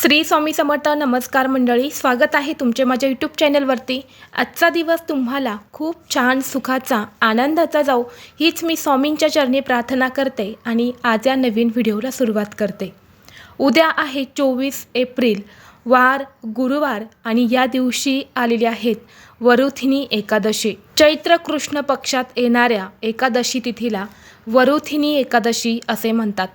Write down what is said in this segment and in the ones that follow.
श्री स्वामी समर्थ नमस्कार मंडळी स्वागत आहे तुमचे माझ्या यूट्यूब चॅनलवरती आजचा दिवस तुम्हाला खूप छान सुखाचा आनंदाचा जाऊ हीच मी स्वामींच्या चरणी प्रार्थना करते आणि आज या नवीन व्हिडिओला सुरुवात करते. उद्या आहे चोवीस एप्रिल वार गुरुवार आणि या दिवशी आलेली आहेत वरुथिनी एकादशी. चैत्र कृष्ण पक्षात येणाऱ्या एकादशी तिथीला वरुथिनी एकादशी असे म्हणतात.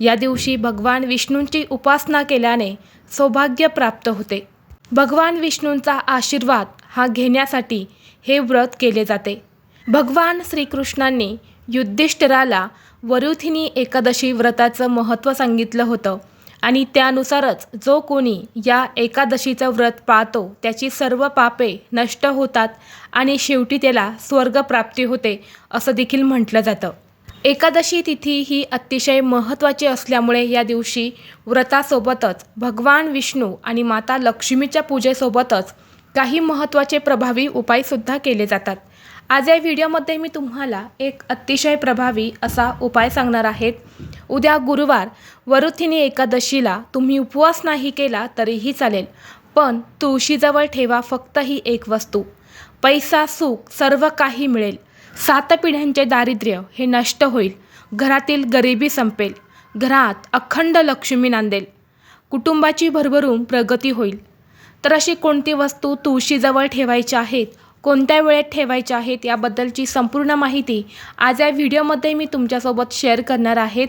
या दिवशी भगवान विष्णूंची उपासना केल्याने सौभाग्य प्राप्त होते. भगवान विष्णूंचा आशीर्वाद हा घेण्यासाठी हे व्रत केले जाते. भगवान श्रीकृष्णांनी युद्धिष्ठिराला वरुथिनी एकादशी व्रताचं महत्त्व सांगितलं होतं आणि त्यानुसारच जो कोणी या एकादशीचं व्रत पाळतो त्याची सर्व पापे नष्ट होतात आणि शेवटी त्याला स्वर्गप्राप्ती होते असं देखील म्हटलं जातं. एकादशी तिथी ही अतिशय महत्त्वाची असल्यामुळे या दिवशी व्रतासोबतच भगवान विष्णू आणि माता लक्ष्मीच्या पूजेसोबतच काही महत्त्वाचे प्रभावी उपायसुद्धा केले जातात. आज या व्हिडिओमध्ये मी तुम्हाला एक अतिशय प्रभावी असा उपाय सांगणार आहेत उद्या गुरुवार वरुथिनी एकादशीला तुम्ही उपवास नाही केला तरीही चालेल पण तुळशीजवळ ठेवा फक्त ही एक वस्तू. पैसा सुख सर्व काही मिळेल. सात पिढ्यांचे दारिद्र्य हे नष्ट होईल. घरातील गरिबी संपेल. घरात अखंड लक्ष्मी नांदेल. कुटुंबाची भरभरून प्रगती होईल. तर अशी कोणती वस्तू तुळशीजवळ ठेवायच्या आहेत? कोणत्या वेळेत ठेवायच्या आहेत? याबद्दलची संपूर्ण माहिती आज या व्हिडिओमध्ये मी तुमच्यासोबत शेअर करणार आहेत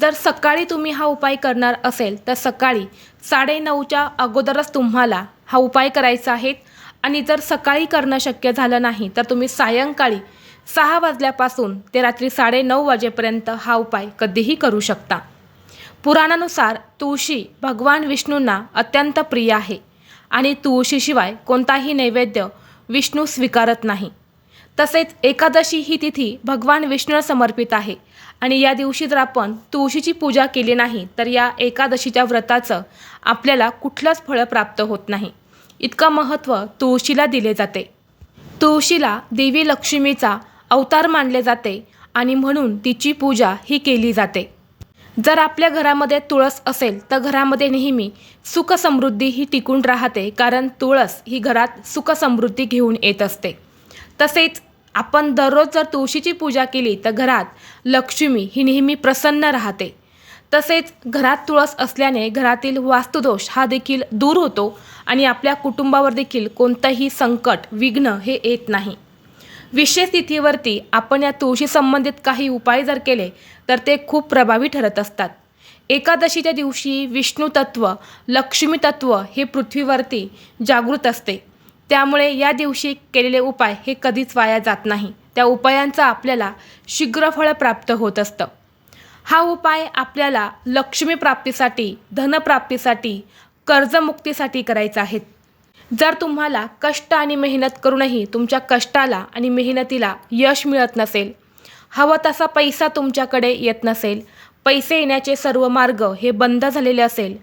जर सकाळी तुम्ही हा उपाय करणार असेल तर सकाळी साडेनऊच्या अगोदरच तुम्हाला हा उपाय करायचा आहे. आणि जर सकाळी करणं शक्य झालं नाही तर तुम्ही सायंकाळी सहा वाजल्यापासून ते रात्री साडेनऊ वाजेपर्यंत हा उपाय कधीही करू शकता. पुराणानुसार तुळशी भगवान विष्णूंना अत्यंत प्रिय आहे. आणि तुळशीशिवाय कोणताही नैवेद्य विष्णू स्वीकारत नाही. तसेच एकादशी ही तिथी भगवान विष्णूला समर्पित आहे. आणि या दिवशी जर आपण तुळशीची पूजा केली नाही तर या एकादशीच्या व्रताचं आपल्याला कुठलंच फळ प्राप्त होत नाही. इतकं महत्त्व तुळशीला दिले जाते. तुळशीला देवी लक्ष्मीचा अवतार मानले जाते आणि म्हणून तिची पूजा ही केली जाते. जर आपल्या घरामध्ये तुळस असेल तर घरामध्ये नेहमी सुख समृद्धी ही टिकून राहते कारण तुळस ही घरात सुख समृद्धी घेऊन येत असते. तसेच आपण दररोज जर तुळशीची पूजा केली तर घरात लक्ष्मी ही नेहमी प्रसन्न राहते. तसेच घरात तुळस असल्याने घरातील वास्तुदोष हा देखील दूर होतो आणि आपल्या कुटुंबावर देखील कोणतंही संकट विघ्न हे येत नाही. विशेष तिथीवरती आपण या तुळशी संबंधित काही उपाय जर केले तर ते खूप प्रभावी ठरत असतात. एकादशीच्या दिवशी विष्णू तत्व लक्ष्मी तत्व हे पृथ्वीवरती जागृत असते. त्यामुळे या दिवशी केलेले उपाय हे कधीच वाया जात नाही. त्या उपायांचा आपल्याला शीघ्रफळ प्राप्त होत असतं. हा उपाय आपल्याला लक्ष्मी प्राप्तीसाठी धनप्राप्तीसाठी कर्जमुक्तीसाठी करायचा आहे. जर तुम्हाला कष्ट आणि मेहनत करूनही तुमच्या कष्टाला आणि मेहनतीला यश मिळत नसेल हवा तसा पैसा तुमच्याकडे येत नसेल पैसे येण्याचे सर्व मार्ग हे बंद झालेले असेल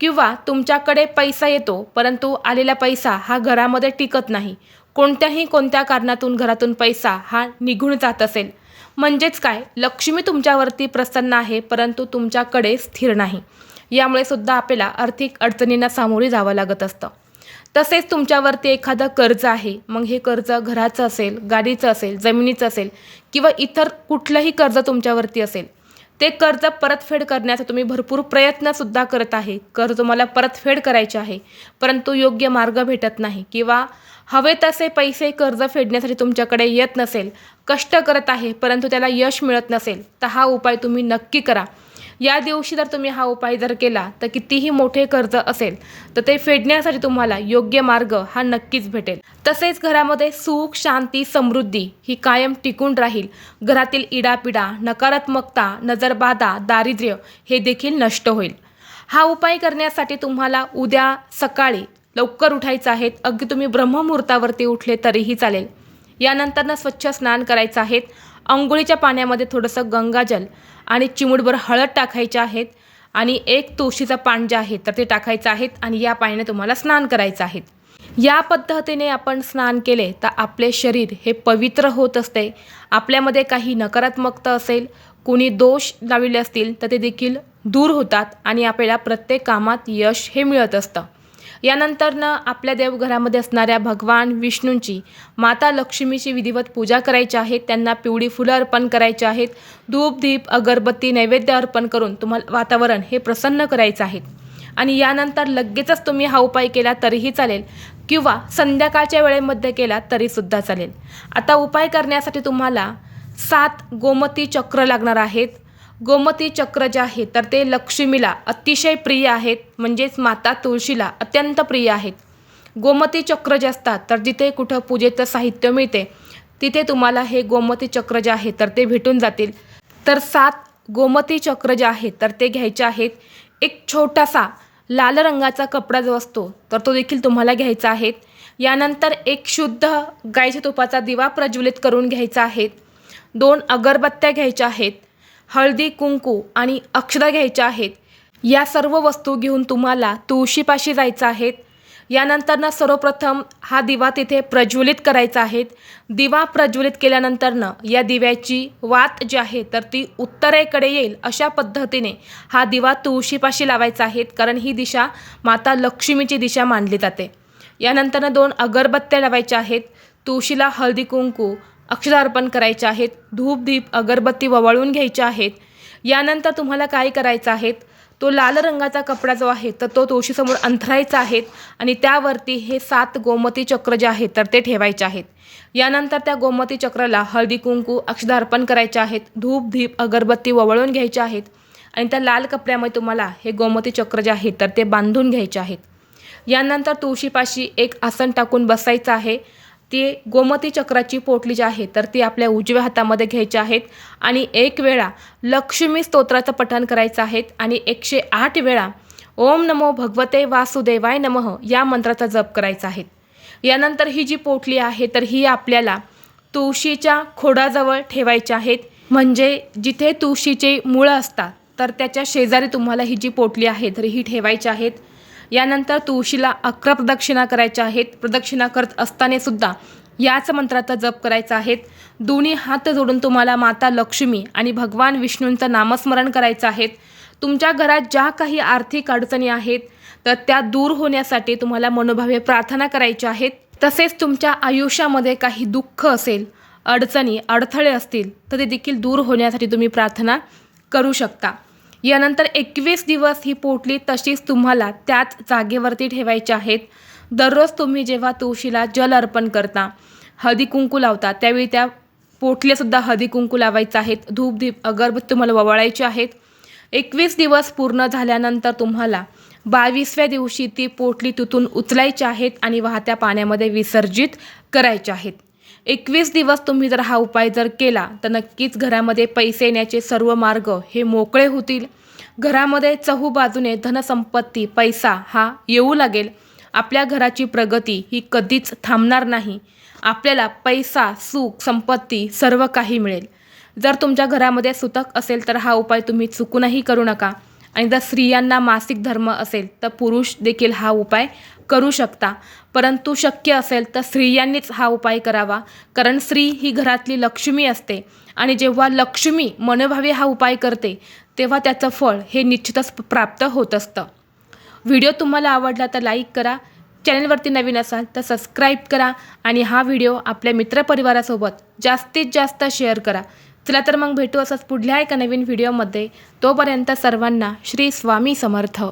किंवा तुमच्याकडे पैसा येतो परंतु आलेला पैसा हा घरामध्ये टिकत नाही. कोणत्याही कोणत्या कारणातून घरातून पैसा हा निघून जात असेल. म्हणजेच काय? लक्ष्मी तुमच्यावरती प्रसन्न आहे परंतु तुमच्याकडे स्थिर नाही. यामुळे सुद्धा आपल्याला आर्थिक अडचणींना सामोरे जावं लागत असतं. तसेच तुमच्यावरती एखादं कर्ज आहे मग हे कर्ज घराचं असेल गाडीचं असेल जमिनीचं असेल किंवा इतर कुठलंही कर्ज तुमच्यावरती असेल ते कर्ज परतफेड करण्याचा तुम्ही भरपूर प्रयत्नसुद्धा करत आहे. कर्ज तुम्हाला परतफेड करायचे आहे. परंतु योग्य मार्ग भेटत नाही किंवा हवे तसे पैसे कर्ज फेडण्यासाठी तुमच्याकडे येत नसेल कष्ट करत आहे परंतु त्याला यश मिळत नसेल तर हा उपाय तुम्ही नक्की करा. या दिवशी जर तुम्ही हा उपाय जर केला तर कितीही मोठे कर्ज असेल तर ते फेडण्यासाठी तुम्हाला योग्य मार्ग हा नक्कीच भेटेल. तसेच घरामध्ये सुख शांती समृद्धी ही कायम टिकून राहील. घरातील इडापिडा नकारात्मकता नजरबाधा दारिद्र्य हे देखील नष्ट होईल. हा उपाय करण्यासाठी तुम्हाला उद्या सकाळी लवकर उठायचं आहे. अगदी तुम्ही ब्रह्ममुहूर्तावरती उठले तरीही चालेल. यानंतरनं स्वच्छ स्नान करायचं आहेत आंघोळीच्या पाण्यामध्ये थोडंसं गंगाजल आणि चिमूटभर हळद टाकायचे आहेत आणि एक तुळशीचं पान जे आहे तर ते टाकायचं आहेत आणि या पाण्याने तुम्हाला स्नान करायचं आहे. या पद्धतीने आपण स्नान केले तर आपले शरीर हे पवित्र होत असते. आपल्यामध्ये काही नकारात्मकता असेल कोणी दोष लाविले असतील तर ते देखील दूर होतात आणि आपल्याला प्रत्येक कामात यश हे मिळत असतं. यानंतरनं आपल्या देवघरामध्ये असणाऱ्या भगवान विष्णूंची माता लक्ष्मीची विधिवत पूजा करायची आहे त्यांना पिवळी फुलं अर्पण करायची आहेत धूप दीप अगरबत्ती नैवेद्य अर्पण करून तुम्हाला वातावरण हे प्रसन्न करायचं आहे. आणि यानंतर लगेचच तुम्ही हा उपाय केला तरीही चालेल किंवा संध्याकाळच्या वेळेमध्ये केला तरीसुद्धा चालेल. आता उपाय करण्यासाठी तुम्हाला सात गोमती चक्र लागणार आहेत. गोमती चक्र जे आहे तर ते लक्ष्मीला अतिशय प्रिय आहेत म्हणजेच माता तुळशीला अत्यंत प्रिय आहेत. गोमती चक्र जे असतात तर जिथे कुठं पूजेचं साहित्य मिळते तिथे तुम्हाला हे गोमती चक्र जे आहे तर ते भेटून जातील. तर सात गोमती चक्र जे आहेत तर ते घ्यायचे आहेत. एक छोटासा लाल रंगाचा कपडा जो असतो तर तो देखील तुम्हाला घ्यायचा आहे. यानंतर एक शुद्ध गायच्या तुपाचा दिवा प्रज्वलित करून घ्यायचा आहे. दोन अगरबत्त्या घ्यायच्या आहेत. हळदी कुंकू आणि अक्षदा घ्यायच्या आहेत. या सर्व वस्तू घेऊन तुम्हाला तुळशीपाशी जायचं आहे. यानंतरनं सर्वप्रथम हा दिवा तिथे प्रज्वलित करायचा आहे. दिवा प्रज्वलित केल्यानंतरनं या दिव्याची वात जी आहे तर ती उत्तरेकडे येईल अशा पद्धतीने हा दिवा तुळशीपाशी लावायचा आहे कारण ही दिशा माता लक्ष्मीची दिशा मानली जाते. यानंतरनं दोन अगरबत्त्या लावायच्या आहेत. तुळशीला हळदी कुंकू अक्षर अर्पण करायचे आहेत धूप दीप अगरबत्ती ववाळून घ्यायच्या आहेत. यानंतर तुम्हाला काय करायचं आहे? तो लाल रंगाचा कपडा जो आहे तर तो तुळशीसमोर अंथरायचा आहे आणि त्यावरती हे सात गोमती चक्र जे आहेत तर ते ठेवायचे आहेत. यानंतर त्या गोमती चक्राला हळदी कुंकू अक्षदा अर्पण करायचे आहेत धूप दीप अगरबत्ती ववळून घ्यायचे आहेत आणि त्या लाल कपड्यामध्ये तुम्हाला हे गोमती चक्र जे आहे तर ते बांधून घ्यायचे आहेत. यानंतर तुळशीपाशी एक आसन टाकून बसायचं आहे ती गोमती चक्राची पोटली जी आहे तर ती आपल्या उजव्या हातामध्ये घ्यायची आहेत. आणि एक वेळा लक्ष्मी स्तोत्राचं पठण करायचं आहे आणि एकशे आठ वेळा ओम नमो भगवते वासुदेवाय नमः या मंत्राचा जप करायचा आहे. यानंतर ही जी पोटली आहे तर ही आपल्याला तुळशीच्या खोडाजवळ ठेवायच्या आहेत. म्हणजे जिथे तुळशीचे मुळं असतात तर त्याच्या शेजारी तुम्हाला ही जी पोटली आहे तर ही ठेवायची आहेत. यानंतर तुळशीला अकरा प्रदक्षिणा करायच्या आहेत. प्रदक्षिणा करत असताना सुद्धा याच मंत्राचा जप करायचा आहे. दोन्ही हात जोडून तुम्हाला माता लक्ष्मी आणि भगवान विष्णूंचं नामस्मरण करायचं आहे. तुमच्या घरात ज्या काही आर्थिक अडचणी आहेत तर त्या दूर होण्यासाठी तुम्हाला मनोभावे प्रार्थना करायच्या आहेत. तसेच तुमच्या आयुष्यामध्ये काही दुःख असेल अडचणी अडथळे असतील तर ते देखील दूर होण्यासाठी तुम्ही प्रार्थना करू शकता. यानंतर एकवीस दिवस ही पोटली तशीच तुम्हाला त्याच जागेवरती ठेवायची आहेत. दररोज तुम्ही जेव्हा तुळशीला जल अर्पण करता हळदी कुंकू लावता त्यावेळी त्या पोटलीसुद्धा हळदी कुंकू लावायचं आहेत. धूप धीप अगरबत्ती तुम्हाला ववाळायची आहेत. एकवीस दिवस पूर्ण झाल्यानंतर तुम्हाला बावीसव्या दिवशी ती पोटली तिथून उचलायची आहेत आणि वाहत्या पाण्यामध्ये विसर्जित करायचे आहेत. एकवीस दिवस तुम्ही जर हा उपाय जर केला तर नक्कीच घरामध्ये पैसे येण्याचे सर्व मार्ग हे मोकळे होतील. घरामध्ये चहू बाजूने धनसंपत्ती पैसा हा येऊ लागेल. आपल्या घराची प्रगती ही कधीच थांबणार नाही. आपल्याला पैसा सुख संपत्ती सर्व काही मिळेल. जर तुमच्या घरामध्ये सुतक असेल तर हा उपाय तुम्ही चुकूनही करू नका. आणि जर स्त्रियांना मासिक धर्म असेल तर पुरुष देखील हा उपाय करू शकता. परंतु शक्य असेल तर स्त्रियांनीच हा उपाय करावा. कारण स्त्री ही घरातली लक्ष्मी असते आणि जेव्हा लक्ष्मी मनोभावे हा उपाय करते तेव्हा त्याचं फळ हे निश्चितच प्राप्त होत असतं. व्हिडिओ तुम्हाला आवडला तर लाईक करा. चॅनलवरती नवीन असाल तर सबस्क्राईब करा आणि हा व्हिडिओ आपल्या मित्रपरिवारासोबत जास्तीत जास्त शेअर करा. चला तर मग भेटू असंच पुढल्या एका नवीन व्हिडिओमध्ये. तोपर्यंत सर्वांना श्री स्वामी समर्थ.